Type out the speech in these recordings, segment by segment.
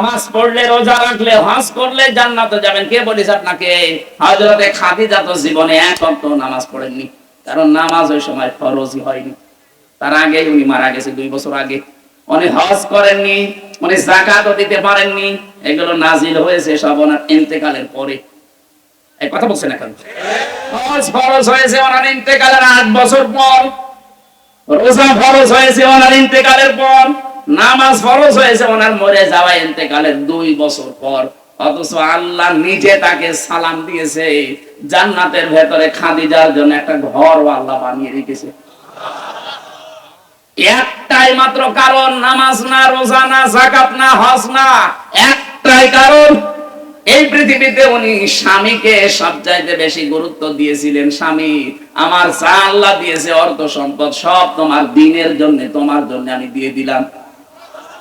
নামাজ পড়লে, রোজা রাখলে, হজ করলে জান্নাতে যাবেন। কে বলিস আপনাকে? হযরতে খাদিজা তো জীবনে এক ওয়াক্ত নামাজ পড়েননি। কারণ নামাজ ওই সময় ফরজই হয়নি। তার আগে উনি মারা গেছে দুই বছর আগে। উনি হজ করেননি, উনি জাকাতও দিতে পারেননি। এগুলো নাজিল হয়েছে সব ওনার ইন্তেকালের পরে। এই কথা বলছেন এখন? হজ ফরজ হয়েছে ওনার ইন্তেকালের আট বছর পর। রোজা ফরজ হয়েছে ওনার ইন্তেকালের পর। নামাজ ফরজ হয়েছে ওনার মরে যাওয়া ইন্তেকালের দুই বছর পর। অথচ আল্লাহ নিজে তাকে সালাম দিয়েছে, জান্নাতের ভেতরে খাদিজার জন্য একটা ঘর আল্লাহ বানিয়ে রেখেছে। একটাই মাত্র কারণ, নামাজ না, রোজা না জাকাত না, হজ না, একটাই কারণ। এই পৃথিবীতে উনি স্বামীকে সবচাইতে বেশি গুরুত্ব দিয়েছিলেন স্বামী। আমার যা আল্লাহ দিয়েছে, অর্থ সম্পদ সব তোমার দিনের জন্য, তোমার জন্য আমি দিয়ে দিলাম।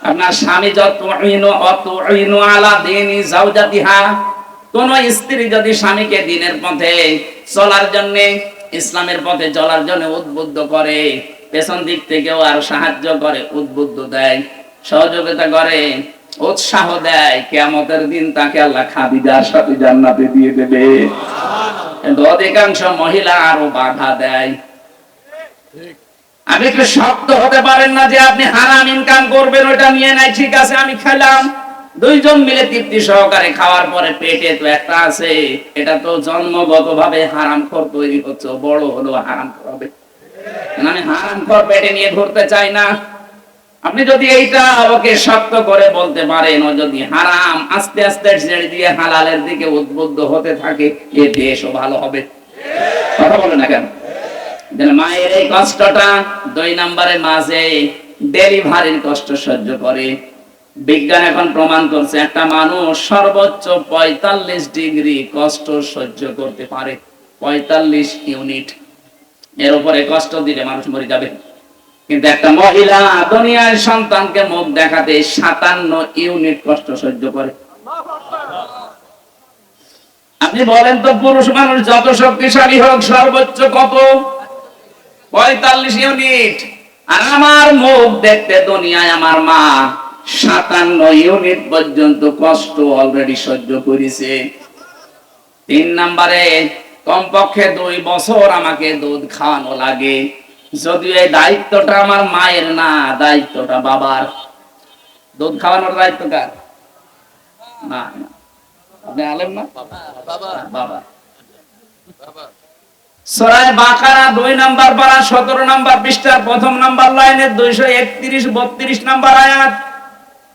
আপনার স্বামী যত অত আলা দিনই জাউজাতিহা কোন স্ত্রী যদি স্বামীকে দিনের পথে চলার জন্য ইসলামের পথে চলার জন্য উদ্বুদ্ধ করে পেছন দিক থেকেও আর সাহায্য করে উদ্বুদ্ধ দেয় সহযোগিতা করে উৎসাহ দেয় কেমতের দিন তাকে আল্লাহ খাদিজার সাথে জান্নাতে দিয়ে দেবে। কিন্তু অধিকাংশ মহিলা আরও বাধা দেয়। আপনি একটু শক্ত হতে পারেন না যে আপনি হারাম ইনকাম করবেন ওটা নিয়ে নাই, ঠিক আছে, আমি খেলাম। দুইজন মিলে তৃপ্তি সহকারে খাওয়ার পরে পেটে তো একটা আছে, এটা তো জন্মগত ভাবে হারাম খর তৈরি হচ্ছে বড় হলো হারাম হবে। আমি হারাম খর পেটে নিয়ে ঘুরতে চাই না? আপনি যদি এইটা আমাকে শক্ত করে বলতে পারেন, ও যদি হারাম, আস্তে আস্তে ছেড়ে দিয়ে হালালের দিকে উদ্বুদ্ধ হতে থাকে, এ দেশও ভালো হবে। কথা বলে না কেন? মায়ের এই কষ্টটা দুই নম্বরে মাঝে ডেলিভারির কষ্ট সহ্য করে। বিজ্ঞান এখন প্রমাণ করছে, একটা মানুষ সর্বোচ্চ পঁয়তাল্লিশ ডিগ্রি কষ্ট সহ্য করতে পারে, পঁয়তাল্লিশ ইউনিট। এর উপরে কষ্ট দিলে মানুষ মরে যাবে। কিন্তু একটা মহিলা দুনিয়ার সন্তানকে মুখ দেখাতে সাতান্ন ইউনিট কষ্ট সহ্য করে। আপনি বলেন তো, পুরুষ মানুষ যত শক্তিশালী হোক, সর্বোচ্চ কত? পঁয়তাল্লিশ ইউনিট। আর আমার মুখ দেখতে দুনিয়ায় আমার মা সাতান্ন ইউনিট পর্যন্ত কষ্ট অলরেডি সহ্য করেছে। তিন নম্বরে কমপক্ষে দুই বছর আমাকে দুধ খাওয়ানো লাগে। যদিও এই দায়িত্বটা আমার মায়ের না দায়িত্বটা বাবার। দুধ খাওয়ানোর দায়িত্ব কার? না আপনি আলেম না? বাবা। সরাই বাকারা দুই নাম্বার পারা সতেরো নাম্বার পৃষ্ঠার প্রথম নাম্বার লাইনে দুইশো একত্রিশ বত্রিশ নাম্বার আয়াত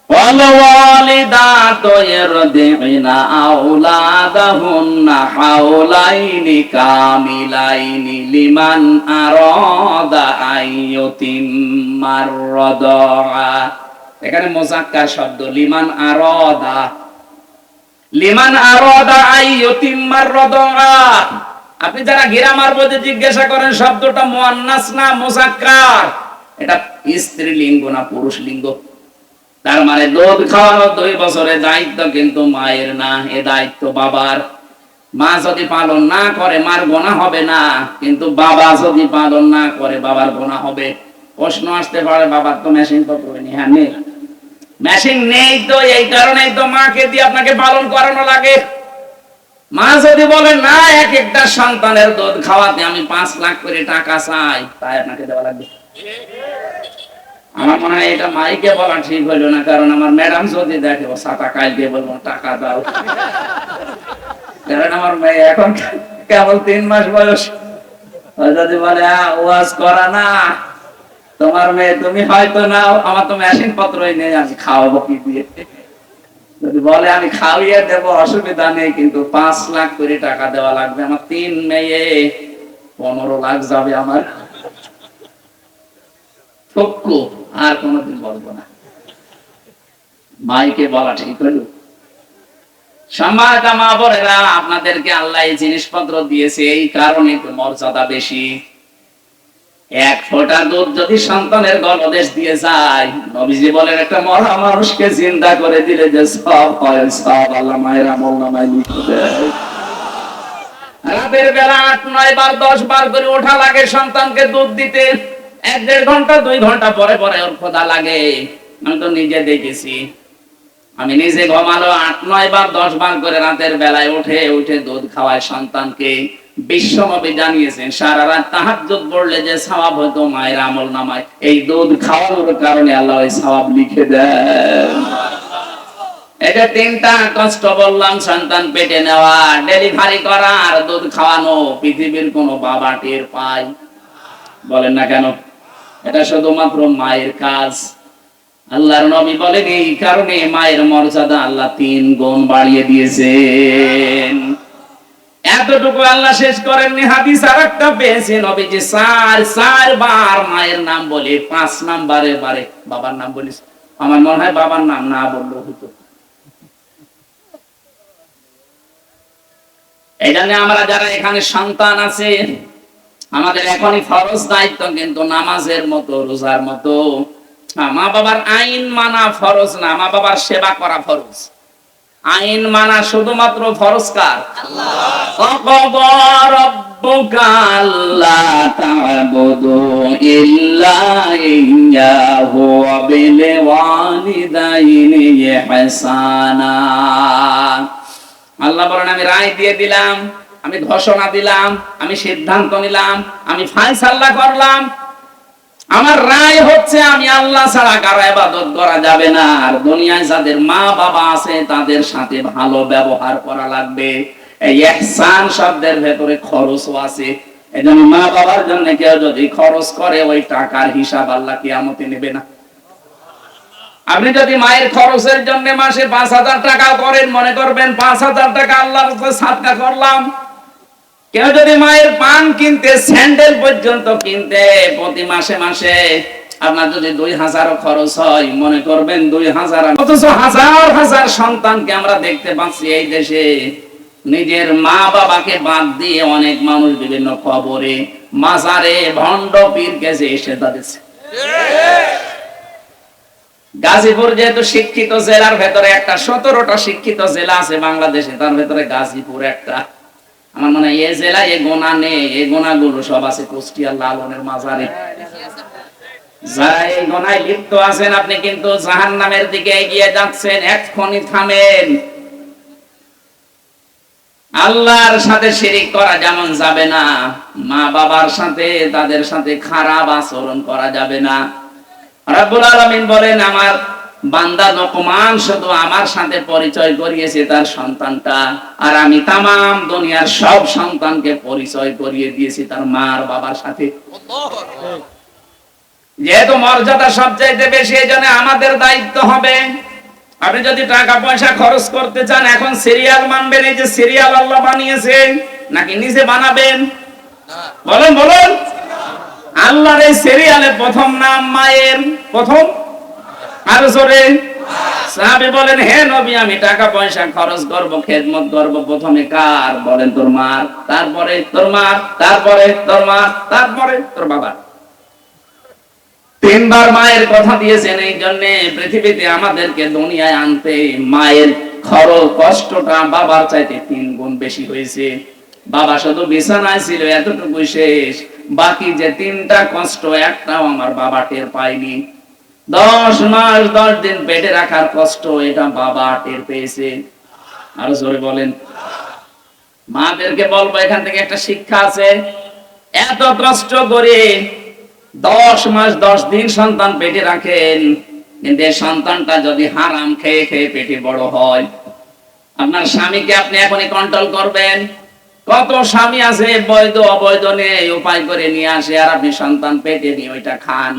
والوالدات يرضعن أولادهن حولين كاملين لمن أراد أن يتم الرضاعة এখানে মোজাক্কার শব্দ লিমান আরদা লিমান আরদা আই ইয়তিম্মার রদা আপনি যারা গ্রামার বইতে জিজ্ঞাসা করেন, শব্দটা মুয়ান্নাস না মুজাক্কার? এটা স্ত্রীলিঙ্গ না পুরুষ লিঙ্গ? তার মানে দুধ খাওয়ানো দুই বছরের দায়িত্ব কিন্তু মায়ের না, এ দায়িত্ব বাবার। মা যদি পালন না করে, মার গোনা হবে না, কিন্তু বাবা যদি পালন না করে, বাবার গোনা হবে। প্রশ্ন আসতে পারে, বাবার তো মেশিন পত্র নেই হ্যাঁ নেই। মেশিন নেই তো, এই কারণেই তো মাকে দিয়ে আপনাকে পালন করানো লাগে। মা যদি না, এক একটা সন্তানের দুধ খাওয়াতে আমি পাঁচ লাখ করে টাকা চাই, তাই আপনাকে দেওয়া লাগবে। আমার মনে হয় এটা মাইকে বলা ঠিক না, কারণ আমার ম্যাডাম যদি দেখে সাতা বলব, টাকা দাও। কারণ আমার মেয়ে এখন কেবল তিন মাস বয়স। যদি বলে ওয়াজ করা না, তোমার মেয়ে তুমি হয়তো নাও, আমার তো মেশিন পত্রই নেই, আমি খাওয়াবো কি দিয়ে? বলে, আমি খাওয়িয়ে দেবো, অসুবিধা নেই, কিন্তু পাঁচ লাখ করে টাকা দেওয়া লাগবে, আমার তিন মেয়ে, পনেরো লাখ যাবে আমার। আর কোনোদিন বলব না। মাইকে বলা ঠিক হলো। সম্মানিত মা বোনেরা, আপনাদেরকে আল্লাহ এই জিনিসপত্র দিয়েছে, এই কারণে তো মর্যাদা বেশি। এক ফোঁটা দুধ যদি সন্তানের গলদেশ দিয়ে যায়, নবীজি বলেন, একটা মরা মানুষকে চিন্তা করে দিলে যে সব হয়, সব আল্লাহ মায়ের আমল নামায় লিখে দেয়। রাতের বেলা আট, নয় বার, দশ বার করে ওঠা লাগে সন্তানকে দুধ দিতে। এক দেড় ঘণ্টা, দুই ঘণ্টা পরে পরে ওর খোদা লাগে। আমি তো নিজে দেখেছি। আমি নিজে ঘুমালো, আট, নয় বার, দশ বার করে রাতের বেলায় উঠে উঠে দুধ খাওয়ায় সন্তানকে। বিশ্বনবী জানিয়েছেন, সারা রাত তাহাজ্জুদ পড়লে যে সওয়াব হতো মায়ের আমল নামায়, এই দুধ খাওয়ানোর কারণে আল্লাহ ওই সওয়াব লিখে দেয় এটা তিনটা কষ্ট বললাম, সন্তান পেটে নেওয়া, ডেলিভারি করা আর দুধ খাওয়ানো, পৃথিবীর কোন বাবা টের পায়। বলেন না কেন? এটা শুধুমাত্র মায়ের কাজ। আল্লাহর নবী বলেন, এই কারণে মায়ের মর্যাদা আল্লাহ তিন গুণ বাড়িয়ে দিয়েছেন। এতটুকু আল্লাহ শেষ করেননি, হাদিস আর একটা পেয়েছে নবীজি। চার চার বার মায়ের নাম বলে, পাঁচ নাম্বারে বারে। বাবার নাম বলিস? আমার মনে হয় বাবার নাম না বললেও হতো। এই আমরা যারা এখানে সন্তান আছে, আমাদের এখনই ফরজ দায়িত্ব, কিন্তু নামাজের মতো, রোজার মতো মা বাবার আইন মানা ফরজ না মা বাবার সেবা করা ফরজ। আইন মানা শুধুমাত্র ফরস্কার আল্লাহ। বলেন, আমি রায় দিয়ে দিলাম, আমি ঘোষণা দিলাম, আমি সিদ্ধান্ত নিলাম, আমি ফাইসাল্লা করলাম আমার রায় হচ্ছে আমি আল্লাহ ছাড়া কারও ইবাদত করা যাবে না। আর দুনিয়ায় যাদের মা বাবা আছে, তাদের সাথে ভালো ব্যবহার করা লাগবে। এই ইহসান শব্দের ভেতরে খরচও আছে। এজন্য মা বাবার জন্য কেউ যদি খরচ করে, ওই টাকার হিসাব আল্লাহ কিয়ামতে নেবে না। আপনি যদি মায়ের খরচের জন্য মাসে পাঁচ হাজার টাকা করেন, মনে করবেন পাঁচ হাজার টাকা আল্লাহর সাদকা করলাম। কেউ যদি মায়ের পান কিনতে, স্যান্ডেল পর্যন্ত কিনতে, প্রতি মাসে মাসে আপনার যদি দুই হাজার খরচ হয়, মনে করবেন দুই হাজার অথচ হাজার হাজার সন্তানকে আমরা দেখতে পাচ্ছি এই দেশে। নিজের মা বাবাকে বাদ দিয়ে অনেক মানুষ বিভিন্ন খবরে মাজারে, ভণ্ড পীর গেছে এসে দাঁড়িয়েছে। গাজীপুর যেহেতু শিক্ষিত জেলার ভেতরে একটা, সতেরোটা শিক্ষিত জেলা আছে বাংলাদেশে, তার ভেতরে গাজীপুর একটা। আমার মনে হয়, এ জেলায় এ গোনা নেই, এ গোনাগুলো সব আছে কুষ্টিয়া লালনের মাজারে। যারা এই গোনায় লিপ্ত আছেন আপনি, কিন্তু জাহান নামের দিকে এগিয়ে যাচ্ছেন, এক্ষুনি থামেন। আল্লাহর সাথে শিরিক করা যেমন যাবে না মা বাবার সাথে, তাদের সাথে খারাপ আচরণ করা যাবে না। বলেন, আমার বান্দা লোকমান শুধু আমার সাথে পরিচয় করিয়েছে তার সন্তানটা, আর আমি তামাম দুনিয়ার সব সন্তানকে পরিচয় করিয়ে দিয়েছি তার মার বাবার সাথে। যেহেতু মর্যাদা সবচাইতে বেশি, এই জন্য আমাদের দায়িত্ব হবে। আপনি যদি টাকা পয়সা খরচ করতে চান, এখন সিরিয়াল মানবেন, এই যে সিরিয়াল আল্লাহ বানিয়েছে নাকি নিজে বানাবেন? বলেন বলেন। আল্লাহর এই সিরিয়ালে প্রথম নাম মায়ের, প্রথম আর জোরে। সাহাবী বলেন, হে নবী, আমি টাকা পয়সা খরচ করব, খেদমত করব, প্রথমে কার? বলেন, তোর তারপরে তোর তারপরে তোর তারপরে তোর বাবা। তিনবার মায়ের কথা দিয়েছেন, এই পৃথিবীতে আমাদেরকে দুনিয়ায় আনতে মায়ের খরচ কষ্টটা বাবার চাইতে তিন গুণ বেশি হয়েছে। বাবা শুধু বিছানায় ছিল এতটুকু শেষ। বাকি যে তিনটা কষ্ট, একটাও আমার বাবা টের পায়নি। দশ মাস, দশ দিন পেটে রাখার কষ্ট, এটা বাবা টের পেয়েছে। আরও জোরে বলেন। মাদেরকে বলব, এখান থেকে একটা শিক্ষা আছে। এত কষ্ট করে দশ মাস, দশ দিন সন্তান পেটে রাখেন, কিন্তু এই সন্তানটা যদি হারাম খেয়ে খেয়ে পেটে বড় হয়, আপনার স্বামীকে আপনি এখনই কন্ট্রোল করবেন। কত স্বামী আছে, বৈধ, অবৈধ নেই উপায় করে নিয়ে আসে, আর আপনি সন্তান পেটে নিয়ে ওইটা খান।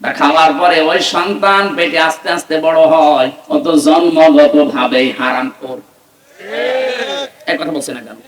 খাওয়ার পরে ওই সন্তান পেটে আস্তে আস্তে বড় হয় অত জন্মগত ভাবে হারাম কর এক কথা বলছে না কেন?